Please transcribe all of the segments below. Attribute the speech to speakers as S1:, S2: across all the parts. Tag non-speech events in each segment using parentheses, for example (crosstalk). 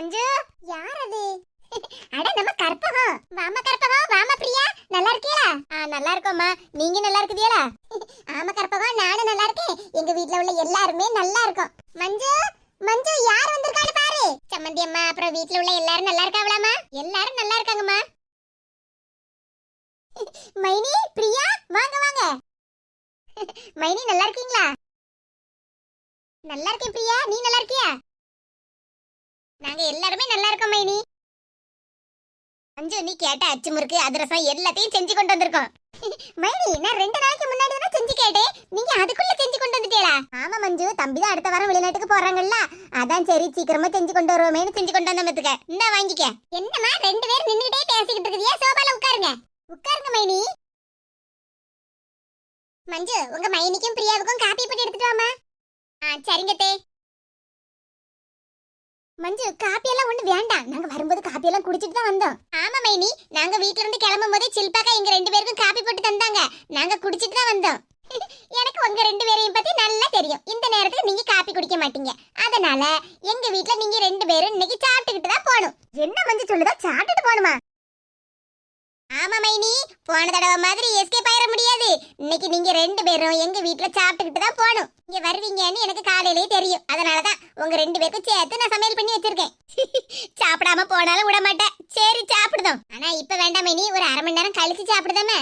S1: மஞ்சு. யார் அது (laughs) அட நம்ம கற்பகம். வாமா கற்பகம். வாமா பிரியா. நல்லா இருக்கீங்களா ஆ நல்லா இருக்கோம்மா. நீங்க நல்லா இருக்குதீங்களா (laughs) ஆமா கற்பகம். நானும் நல்லா இருக்கேன். எங்க வீட்ல உள்ள எல்லாருமே நல்லா இருக்கோம். மஞ்சு மஞ்சு யார் வந்திருக்கான்னு பாரு. சம்மந்தி அம்மா அப்புறம் வீட்ல உள்ள எல்லாரும் நல்லா இருக்காங்களாமா எல்லாரும் நல்லா இருக்காங்கம்மா. (laughs) மைனி பிரியா வாங்க வாங்க. மைனி நல்லா இருக்கீங்களா? நல்லா இருக்கேன் பிரியா. நீ நல்லா இருக்கியா? நாங்க எல்லாருமே நல்லா இருக்கோம் மைனி. அஞ்சு நீ கேட்ட அச்சு முறுக்கு அதிரசம் எல்லாத்தையும் செஞ்சு கொண்டு வந்திருக்கோம். (laughs) மைனி நான் ரெண்டு நாளைக்கு முன்னாடி தான் செஞ்சு கேட்டேன். நீங்க அதுக்குள்ள செஞ்சு கொண்டு வந்துட்டீங்களா? ஆமா மஞ்சு. தம்பி தான் அடுத்த வாரம் வெளிநாட்டுக்கு போறாங்கல்ல. அதான் சரி சீக்கிரமா செஞ்சு கொண்டு வருவோமேனு செஞ்சு கொண்டு வந்த மத்துக்க இந்த வாங்கிக்க. என்னம்மா ரெண்டு பேரும் நின்னுட்டே பேசிக்கிட்டு இருக்கிறியா? சோபால உட்காருங்க. உட்காருங்க மைனி. மஞ்சு உங்க மைனிக்கும் பிரியாவுக்கும் காப்பி போட்டு எடுத்துட்டு வாமா ஆ சரிங்க தே மஞ்சு காப்பி எல்லாம் ஒண்ணு வேண்டாம். நாங்க வரும்போது காப்பி எல்லாம் குடிச்சிட்டு தான் வந்தோம். ஆமா மைனி. நாங்க வீட்ல இருந்து கிளம்பும் போதே சில்பாக்கா எங்க ரெண்டு பேருக்கும் காப்பி போட்டு தந்தாங்க. நாங்க குடிச்சிட்டு தான் வந்தோம். (laughs) எனக்கு உங்க ரெண்டு பேரையும் பத்தி நல்லா தெரியும். இந்த நேரத்துக்கு நீங்க காப்பி குடிக்க மாட்டீங்க. அதனால எங்க வீட்ல நீங்க ரெண்டு பேரும் இன்னைக்கு சாப்பிட்டுக்கிட்டு தான் போகணும். என்ன மஞ்சு சொல்லுதா? சாப்பிட்டுட்டு போகணுமா? ஆமா மைனி. போன தடவை மாதிரி எஸ்கேப் ஆயிட முடியாது. இன்னைக்கு நீங்க ரெண்டு பேரும் எங்க வீட்ல சாப்பிட்டுக்கிட்டு தான் போகணும். இங்க வருவீங்கன்னு எனக்கு காலையிலேயே தெரியும். அதனாலதான் உங்க ரெண்டு பேருக்கும் சேர்த்து நான் சமையல் பண்ணி வச்சிருக்கேன். (laughs) சாப்பிடாம போனாலும் விட மாட்டேன். சரி சாப்பிடுதோம். ஆனா இப்ப வேண்டாம் இனி ஒரு அரை மணி நேரம் கழிச்சு சாப்பிடுதாமே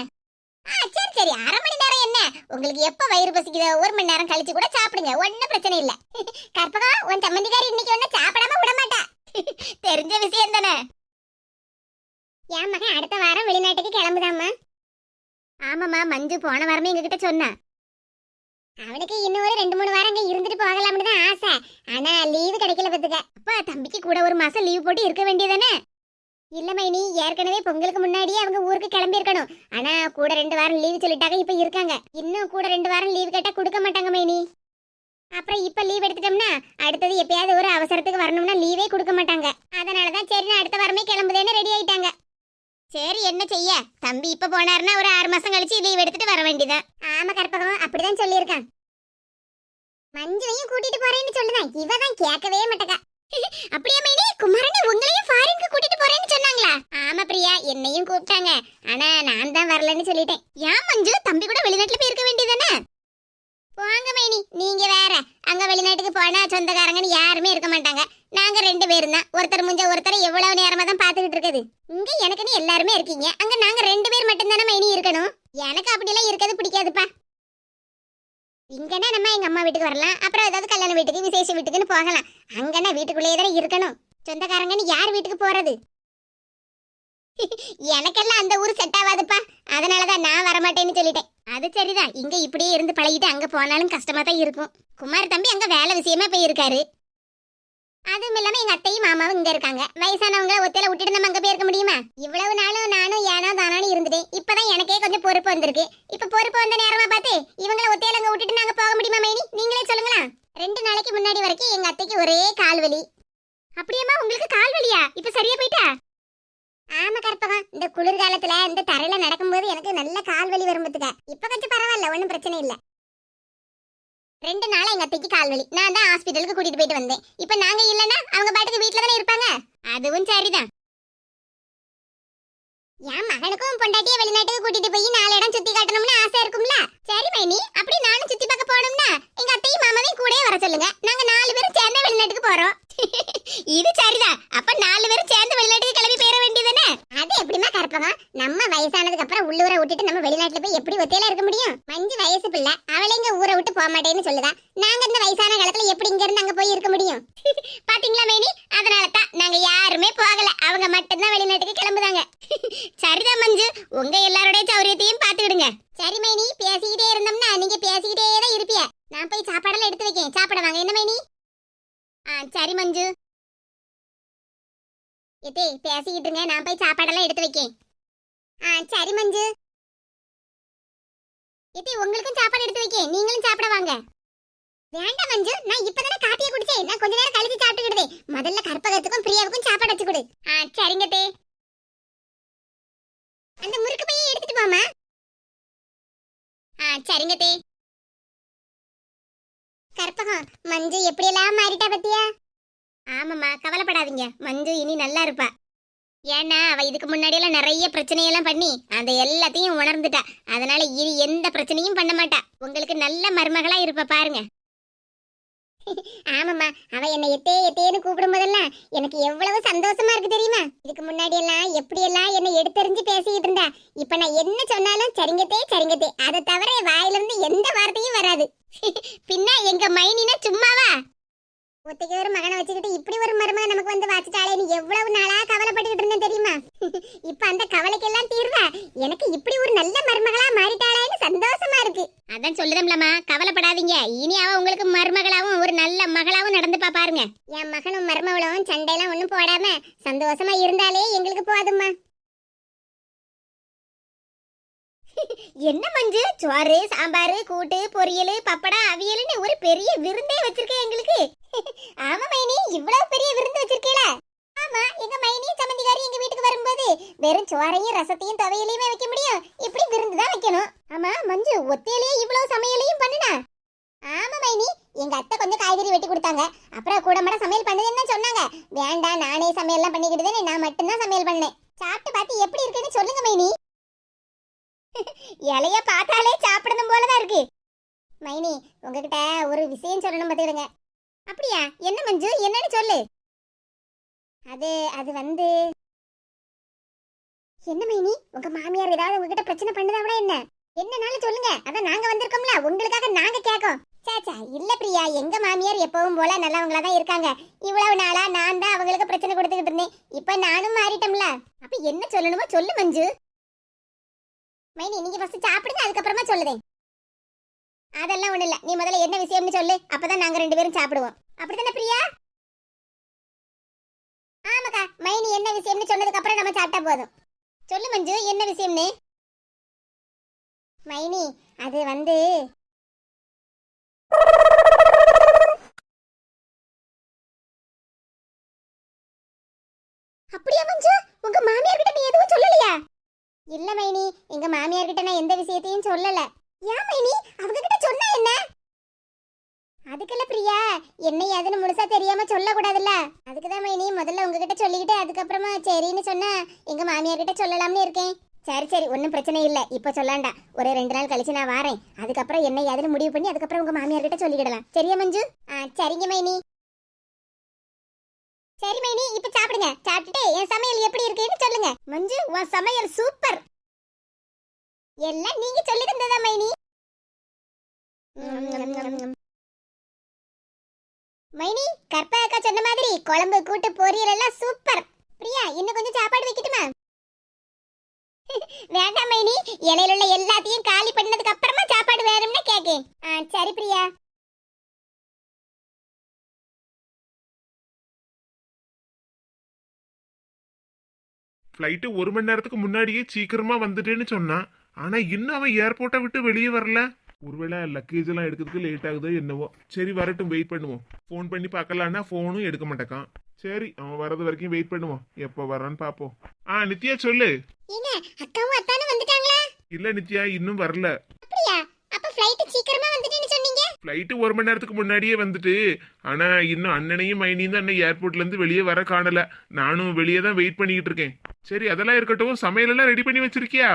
S1: ஆ சரி சரி. அரை மணி நேரம் என்ன? உங்களுக்கு எப்ப வயிறு பசிக்குதோ ஒரு மணி நேரம் கழிச்சு கூட சாப்பிடுங்க. ஒன்னும் பிரச்சனை இல்ல. (laughs) கற்பகா உன் சம்மந்திக்காரி இன்னைக்கு ஒன்னும் சாப்பிடாம விட மாட்டா. (laughs) தெரிஞ்ச விஷயம் தானே. என் மகன் அடுத்த வாரம் வெளிநாட்டுக்கு கிளம்புதாம்மா? ஆமாம்மா மஞ்சு போன வாரமே எங்ககிட்ட சொன்னா. அவனுக்கு இன்னும் ஒரு ரெண்டு மூணு வாரம் அங்கே இருந்துட்டு போகலாம்னு தான் ஆசை. ஆனா லீவு கிடைக்கல பத்துக்க அப்பா தம்பிக்கு கூட ஒரு மாசம் லீவ் போட்டு இருக்க வேண்டியதானே இல்ல மைனி ஏற்கனவே பொங்கலுக்கு முன்னாடியே அவங்க ஊருக்கு கிளம்பி இருக்கணும் ஆனா கூட ரெண்டு வாரம் லீவு சொல்லிட்டாங்க இப்ப இருக்காங்க. இன்னும் கூட ரெண்டு வாரம் லீவு கேட்டா கொடுக்க மாட்டாங்க மைனி. அப்புறம் இப்ப லீவ் எடுத்துட்டோம்னா அடுத்தது எப்பயாவது ஒரு அவசரத்துக்கு வரணும்னா லீவே கொடுக்க மாட்டாங்க. அதனாலதான் சரி நான் அடுத்த வாரமே கிளம்புதேன்னு ரெடி ஆயிட்டாங்க. சரி என்ன செய்ய? தம்பி இப்ப போனாருன்னா ஒரு ஆறு மாசம் கழிச்சு லீவ் எடுத்துட்டு வர வேண்டியதான் ஆமா கற்பகம் அப்படிதான் சொல்லியிருக்கான். மஞ்சுவையும் கூட்டிட்டு போறேன்னு சொல்லுதான் இவ தான் கேட்கவே மாட்டக்கா. (laughs) அப்படியே மைனி? குமரனை உங்களையும் ஃபாரினுக்கு கூட்டிட்டு போறேன்னு சொன்னாங்களா? ஆமா பிரியா என்னையும் கூப்பிட்டாங்க. ஆனா நான் தான் வரலன்னு சொல்லிட்டேன். ஏன் மஞ்சு தம்பி கூட வெளிநாட்டுல போயிருக்க வேண்டியதானே போங்க மைனி. நீங்க வேற. அங்க வெளிநாட்டுக்கு போனா சொந்தக்காரங்கன்னு யாருமே இருக்க மாட்டாங்க. நாங்க ரெண்டு பேரும் தான். ஒருத்தர் முஞ்ச ஒருத்தர் எவ்வளவு நேரமா தான் பாத்துக்கிட்டு இருக்குது. இங்க எனக்குன்னு எல்லாருமே இருக்கீங்க. அங்க நாங்க ரெண்டு பேர் மட்டும் தானே மைனி இருக்கணும். எனக்கு அப்படிலாம் இருக்கிறது பிடிக்காதுப்பா. இங்கன்னா நம்ம எங்க அம்மா வீட்டுக்கு வரலாம். அப்புறம் ஏதாவது கல்யாண வீட்டுக்கு விசேஷ வீட்டுக்குன்னு போகலாம். அங்கன்னா வீட்டுக்குள்ளேயே தானே இருக்கணும். சொந்தக்காரங்கன்னு யார் வீட்டுக்கு போறது? எனக்கெல்லாம் அந்த ஊர் செட் ஆகாதுப்பா அதனாலதான் நான் வரமாட்டேன்னு சொல்லிட்டேன். அது சரிதான். இங்க இப்படியே இருந்து பழகிட்டு அங்க போனாலும் கஷ்டமா தான் இருக்கும். குமார் தம்பி அங்க வேலை விஷயமா போயிருக்காரு. அதுவும் இல்லாம எங்க அத்தையும் மாமாவும் இங்க இருக்காங்க. வயசானவங்க ஒத்தையில விட்டுட்டு நம்ம அங்க போயிருக்க முடியுமா? இவ்வளவு நாளும் நானும் ஏனோ தானானு இருந்துட்டேன். இப்பதான் எனக்கே கொஞ்சம் பொறுப்பு வந்திருக்கு. இப்ப பொறுப்பு வந்த நேரமா பார்த்து இவங்கள ஒத்தையில அங்க விட்டுட்டு நாங்க போக முடியுமா மைனி? நீங்களே சொல்லுங்களா ரெண்டு நாளைக்கு முன்னாடி வரைக்கும் எங்க அத்தைக்கு ஒரே கால் வலி. அப்படியாம்மா உங்களுக்கு கால் வலியா? இப்ப சரியா போயிட்டா? ஆமா கற்பகம். இந்த குளிர்காலத்துல இந்த தரையில நடக்கும்போது எனக்கு நல்ல கால் வலி வரும்பத்துக்க இப்ப கொஞ்சம் பரவாயில்ல ஒன்றும் பிரச்சனை இல்ல. ரெண்டு நாளா எங்க அத்தைக்கு கால் வலி. நான் தான் ஹாஸ்பிட்டலுக்கு கூட்டிட்டு போயிட்டு வந்தேன். இப்ப நாங்க இல்லனா அவங்க பாட்டுக்கு வீட்ல தானே இருப்பாங்க? அதுவும் சரிதான். என் மகனுக்கும் பொண்டாட்டிய வெளிநாட்டுக்கு கூட்டிட்டு போய் நாலு இடம் சுத்தி காட்டணும்னு ஆசை இருக்கும்ல? சரி மைனி அப்படி நானும் சுத்தி பார்க்க போனோம்னா எங்க அத்தையும் மாமாவையும் கூடயே வர சொல்லுங்க நாங்க நாலு பேரும் சேர்ந்து வெளிநாட்டுக்கு போறோம் இது சரிதான் அப்ப நாலு பேரும் சேர்ந்து வெளிநாட்டுக்கு கிளம்பி போயிட வேண்டியதானே அது எப்படிமா கற்பகம் நம்ம வயசானதுக்கு அப்புறம் உள்ளூரை விட்டுட்டு நம்ம வெளிநாட்டுல போய் எப்படி ஒத்தையில இருக்க முடியும் மஞ்சு வயசு பிள்ளை அவளை இங்க ஊரை விட்டு போக மாட்டேன்னு சொல்லுதா நாங்க இந்த வயசான காலத்துல எப்படி இங்க இருந்து அங்க போய் இருக்க முடியும் பாத்தீங்களா மேனி அதனால தான் நாங்க யாருமே போகல. அவங்க மட்டும்தான் வெளிநாட்டுக்கு கிளம்புதாங்க. (laughs) சரிதான் மஞ்சு உங்க எல்லாரோட சௌரியத்தையும் பாத்துக்கிடுங்க சரி மேனி பேசிக்கிட்டே இருந்தோம்னா நீங்க பேசிக்கிட்டே தான் இருப்பிய. நான் போய் சாப்பாடெல்லாம் எடுத்து வைக்கேன். சாப்பிட வாங்க. என்ன மேனி? ஆ சரி மஞ்சு. எத்தே பேசிக்கிட்டு இருங்க. நான் போய் சாப்பாடெல்லாம் எடுத்து வைக்கேன். ஆ சரி மஞ்சு. எத்தே உங்களுக்கும் சாப்பாடு எடுத்து வைக்கேன். நீங்களும் சாப்பிட வாங்க. வேண்டாம் மஞ்சு நான் இப்பதானே காப்பியை குடிச்சேன். நான் கொஞ்ச நேரம் கழிச்சு சாப்பிட்டுக்கிடுதே. முதல்ல கற்பகத்துக்கும் பிரியாவுக்கும் சாப்பாடு வச்சு கொடு. ஆ சரிங்க தே. அந்த முறுக்கு பையை எடுத்துட்டு போமா ஆ சரிங்க தே. கற்பகம் மஞ்சு எப்படியெல்லாம் மாறிட்டா பத்தியா? ஆமாம்மா கவலைப்படாதீங்க. மஞ்சு இனி நல்லா இருப்பா. ஏன்னா அவ இதுக்கு முன்னாடியெல்லாம் நிறைய பிரச்சனையெல்லாம் பண்ணி அந்த எல்லாத்தையும் உணர்ந்துட்டா. அதனால இனி எந்த பிரச்சனையும் பண்ண மாட்டா. உங்களுக்கு நல்ல மருமகளா இருப்பா பாருங்க. ஆமாம்மா. அவ என்னை எத்தே எத்தேன்னு கூப்பிடும் போதெல்லாம் எனக்கு எவ்வளவு சந்தோஷமா இருக்கு தெரியுமா? இதுக்கு முன்னாடி எல்லாம் எப்படி எல்லாம் என்னை எடுத்தெறிஞ்சு பேசிக்கிட்டு இருந்தா. இப்ப நான் என்ன சொன்னாலும் சரிங்கத்தே சரிங்கத்தே. அதை தவிர வாயிலிருந்து எந்த வார்த்தையும் வராது. பின்ன எங்க மைனினா சும்மாவா? ஒத்தைக்கு ஒரு மகனை வச்சுக்கிட்டு இப்படி ஒரு மருமக நமக்கு வந்து வாச்சிட்டாளேன்னு எவ்வளவு நாளா கவலைப்பட்டுக்கிட்டு இருந்தேன் தெரியுமா? இப்ப அந்த கவலைக்கெல்லாம் தீர்வா? எனக்கு இப்படி ஒரு நல்ல மருமகளா மாறிட்டாளேன்னு சந்தோஷமா இருக்கு. அதான் சொல்லுதம்லம்மா. கவலைப்படாதீங்க. இனி அவ உங்களுக்கு மருமகளாவும் ஒரு நல்ல மகளாவும் நடந்துப்பா பாருங்க என் மகனும் மருமகளும் சண்டையெல்லாம் ஒண்ணும் போடாம சந்தோஷமா இருந்தாலே எங்களுக்கு போதும்மா என்ன மஞ்சு சோறு சாம்பார் கூட்டு பொரியல் பப்படம் அவியல்னு ஒரு பெரிய விருந்தே வச்சிருக்கேன் எங்களுக்கு. (laughs) ஆமா மைனி இவ்வளவு பெரிய விருந்து வச்சிருக்கீல. ஆமா எங்க மைனி சம்மந்திகாரி எங்க வீட்டுக்கு வரும்போது வெறும் சோறையும் ரசத்தையும் துவையிலையுமே வைக்க முடியும். இப்படி விருந்து தான் வைக்கணும். ஆமா மஞ்சு ஒத்தையிலேயே இவ்வளவு சமையலையும் பண்ணுனா? ஆமா மைனி எங்க அத்தை கொஞ்சம் காய்கறி வெட்டி கொடுத்தாங்க. அப்புறம் கூட மட சமையல் பண்ணுதுன்னு சொன்னாங்க. வேண்டாம் நானே சமையல்லாம் பண்ணிக்கிட்டுதேன்னு நான் மட்டும்தான் சமையல் பண்ணேன். சாப்பிட்டு பார்த்து எப்படி இருக்குன்னு இலைய பார்த்தாலே சாப்பிடணும் போலதான் இருக்கு. மைனி உங்ககிட்ட ஒரு விஷயம் சொல்லணும் பார்த்துக்கிடுங்க. அப்படியா? என்ன மஞ்சு? என்னன்னு சொல்லு. அது அது வந்து என்ன மைனி? உங்க மாமியார் ஏதாவது உங்ககிட்ட பிரச்சனை பண்ணுதா என்ன? என்னனாலும் சொல்லுங்க. அதான் நாங்க வந்திருக்கோம்ல. உங்களுக்காக நாங்க கேட்கோம் சாச்சா இல்ல பிரியா. எங்க மாமியார் எப்பவும் போல நல்லவங்களா தான் இருக்காங்க. இவ்வளவு நாளா நான் தான் அவங்களுக்கு பிரச்சனை கொடுத்துக்கிட்டு இருந்தேன். இப்ப நானும் மாறிட்டோம்ல. அப்ப என்ன சொல்லணுமோ சொல்லு மஞ்சு. மைனி நீங்க ஃபர்ஸ்ட் சாப்பிடுங்க அதுக்கப்புறமா சொல்லுதேன் அதெல்லாம் ஒண்ணு இல்ல. நீ முதல்ல என்ன விஷயம்னு சொல்லு. அப்பதான் நாங்க ரெண்டு பேரும் சாப்பிடுவோம். அப்படித்தானே பிரியா? ஆமாக்கா மைனி என்ன விஷயம்னு சொன்னதுக்கு அப்புறம் நம்ம சாப்பிட்டா போதும். சொல்லு மஞ்சு என்ன விஷயம்னு? மைனி அது வந்து அப்படியா மஞ்சு? உங்க மா கிட்ட நீ எதுவும் சொல்லலையா இல்ல மைனி எங்க மாமியார் கிட்ட நான் எந்த விஷயத்தையும் சொல்லல. ஏன் மைனி? அவங்க கிட்ட சொன்னா என்ன? அதுக்கல்ல பிரியா என்ன ஏதுன்னு முழுசா தெரியாம சொல்ல கூடாதுல்ல அதுக்குதான் மைனி முதல்ல உங்ககிட்ட சொல்லிக்கிட்டு அதுக்கப்புறமா சரின்னு சொன்னா எங்க மாமியார் கிட்ட சொல்லலாம்னு இருக்கேன். சரி சரி ஒன்றும் பிரச்சனை இல்லை. இப்போ சொல்லாண்டா. ஒரு ரெண்டு நாள் கழிச்சு நான் வாரேன். அதுக்கப்புறம் என்ன ஏதுன்னு முடிவு பண்ணி அதுக்கப்புறம் உங்க மாமியார் கிட்ட சொல்லிக்கிடலாம். சரியா மஞ்சு? ஆ சரிங்க மைனி. சரி மைனி இப்ப சாப்பிடுங்க. சாப்பிட்டுட்டு என் சமையல் எப்படி இருக்குன்னு சொல்லுங்க. மஞ்சு உன் சமையல் சூப்பர். எல்லாம் நீங்க சொல்லி தந்ததா மைனி மைனி கற்பா அக்கா சொன்ன மாதிரி குழம்பு கூட்டு பொரியல் எல்லாம் சூப்பர். பிரியா இன்னும் கொஞ்சம் சாப்பாடு வைக்கட்டுமா? (laughs) வேண்டாம் மைனி. இலையில உள்ள எல்லாத்தையும் காலி பண்ணதுக்கு அப்புறமா சாப்பாடு வேணும்னு கேக்கேன் ஆ சரி பிரியா.
S2: ஃப்ளைட்டு ஒரு மணி நேரத்துக்கு முன்னாடியே சீக்கிரமா வந்துட்டேன்னு சொன்னான். ஆனா இன்னும் அவன் ஏர்போர்ட்டை விட்டு வெளியே வரல. ஒருவேளை லக்கேஜ் எல்லாம் எடுக்கிறதுக்கு லேட் ஆகுதோ என்னவோ. சரி வரட்டும் வெயிட் பண்ணுவோம். ஃபோன் பண்ணி பார்க்கலான்னா ஃபோனும் எடுக்க மாட்டேக்கான். சரி அவன் வர்றது வரைக்கும் வெயிட் பண்ணுவோம். எப்போ வரான்னு பார்ப்போம். ஆ நித்யா சொல்லு.
S1: அக்காவும் அத்தானும் வந்துட்டாங்களா?
S2: இல்ல நித்யா இன்னும் வரல.
S1: அப்படியா? அப்ப ஃப்ளைட் சீக்கிரமா வந்துட்டேன்னு சொன்னீங்க?
S2: ஃப்ளைட்டு ஒரு மணி நேரத்துக்கு முன்னாடியே வந்துட்டு. ஆனா இன்னும் அண்ணனையும் மைனியும் தான் அண்ணன் ஏர்போர்ட்ல இருந்து வெளியே வர காணல. நானும் வெளியே தான் வெயிட் பண்ணிக்கிட்டு இருக்கேன். சரி அதெல்லாம் இருக்கட்டும். சமையலெல்லாம் ரெடி பண்ணி வச்சிருக்கியா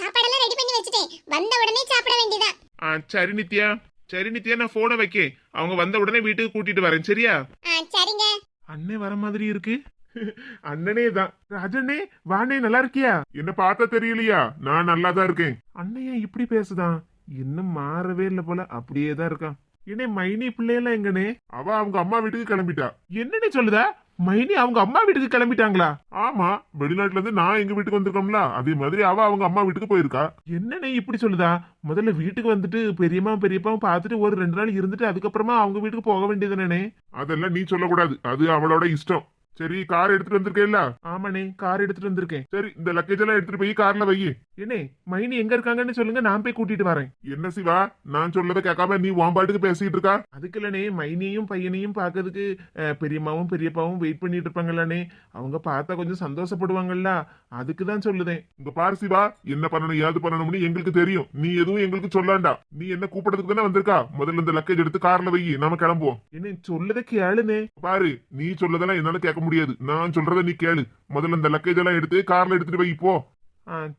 S1: சாப்பாடெல்லாம் ரெடி பண்ணி வச்சுட்டேன் வந்த உடனே சாப்பிட வேண்டியதா?
S2: ஆ சரி நித்யா. சரி நித்யா நான் போனை வைக்கேன் அவங்க வந்த உடனே வீட்டுக்கு கூட்டிட்டு வரேன் சரியா?
S1: ஆ சரிங்க.
S2: அண்ணே வர மாதிரி இருக்கு. (laughs) அண்ணனே தான். ராஜண்ணே வாண்ணே நல்லா இருக்கியா? என்ன பார்த்தா தெரியலையா? நான் நல்லா தான் இருக்கேன். அண்ணன் ஏன் இப்படி பேசுதான்? இன்னும் மாறவே இல்ல போல அப்படியே தான் இருக்கான். என்னே மைனி பிள்ளையெல்லாம் எங்கனே அவ அவங்க அம்மா வீட்டுக்கு கிளம்பிட்டா. என்னன்னு சொல்லுதா? மைனி அவங்க அம்மா வீட்டுக்கு கிளம்பிட்டாங்களா? ஆமா வெளிநாட்டுல இருந்து நான் எங்க வீட்டுக்கு வந்திருக்கோம்ல அதே மாதிரி அவ அவங்க அம்மா வீட்டுக்கு போயிருக்கா. என்னண்ணே இப்படி சொல்லுதா? முதல்ல வீட்டுக்கு வந்துட்டு பெரியம்மா பெரியப்பாவும் பார்த்துட்டு ஒரு ரெண்டு நாள் இருந்துட்டு அதுக்கப்புறமா அவங்க வீட்டுக்கு போக வேண்டியதுனே அதெல்லாம் நீ சொல்லக்கூடாது. அது அவளோட இஷ்டம். சரி கார் எடுத்துட்டு வந்திருக்கேல்ல ஆமாண்ணே கார் எடுத்துட்டு வந்திருக்கேன். சரி இந்த லக்கேஜ் எல்லாம் எடுத்துட்டு போய் கார்ல வை. என்னே மைனி எங்க இருக்காங்கன்னு சொல்லுங்க நான் போய் கூட்டிட்டு வரேன். என்ன சிவா நான் சொல்லதை கேட்காம நீ வாம்பாட்டுக்கு பேசிட்டு இருக்கா? அதுக்கு இல்லனே மைனியும் பையனையும் பார்க்கறதுக்கு அஹ், பெரியம்மாவும் பெரியப்பாவும் வெயிட் பண்ணிட்டு இருப்பாங்கல்லண்ணே அவங்க பார்த்தா கொஞ்சம் சந்தோஷப்படுவாங்கல்ல அதுக்கு தான் சொல்லுதேன். இங்க பாரு சிவா என்ன பண்ணணும் ஏது பண்ணணும்னு எங்களுக்கு தெரியும். நீ எதுவும் எங்களுக்கு சொல்லாண்டா. நீ என்ன கூப்பிடறதுக்கு தானே வந்திருக்கா? முதல்ல இந்த லக்கேஜ் எடுத்து கார்ல வை நாம கிளம்புவோம். என்ன சொல்லத கேளுனே பாரு நீ சொல்லதெல்லாம் என்னால கேட்க முடியாது. நான் சொல்றத நீ கேளு. முதல்ல இந்த லக்கேஜ் எல்லாம் எடுத்து கார்ல எடுத்துட்டு போய் போ.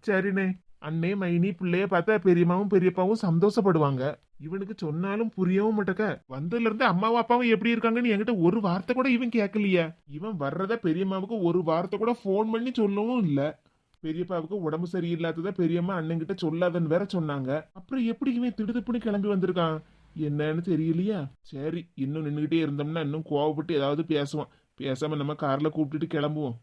S2: சரிண்ணே. அண்ணே மைனி பிள்ளைய பார்த்தா பெரியம்மாவும் பெரியப்பாவும் சந்தோஷப்படுவாங்க. இவனுக்கு சொன்னாலும் புரியவும் மாட்டக்க. வந்ததுல இருந்து அம்மாவும் அப்பாவும் எப்படி இருக்காங்கன்னு என்கிட்ட ஒரு வார்த்தை கூட இவன் கேட்கலையே. இவன் வர்றத பெரியம்மாவுக்கு ஒரு வார்த்தை கூட ஃபோன் பண்ணி சொல்லவும் இல்லை. பெரியப்பாவுக்கு உடம்பு சரியில்லாததை பெரியம்மா அண்ணன்கிட்ட சொல்லாதன்னு வேற சொன்னாங்க. அப்புறம் எப்படி இவன் திடுதுப்புன்னு கிளம்பி வந்திருக்கான்? என்னன்னு தெரியலையா? சரி இன்னும் நின்றுகிட்டே இருந்தோம்னா இன்னும் கோவப்பட்டு ஏதாவது பேசுவான். பேசாம நம்ம கார்ல கூப்பிட்டுட்டு கிளம்புவோம்.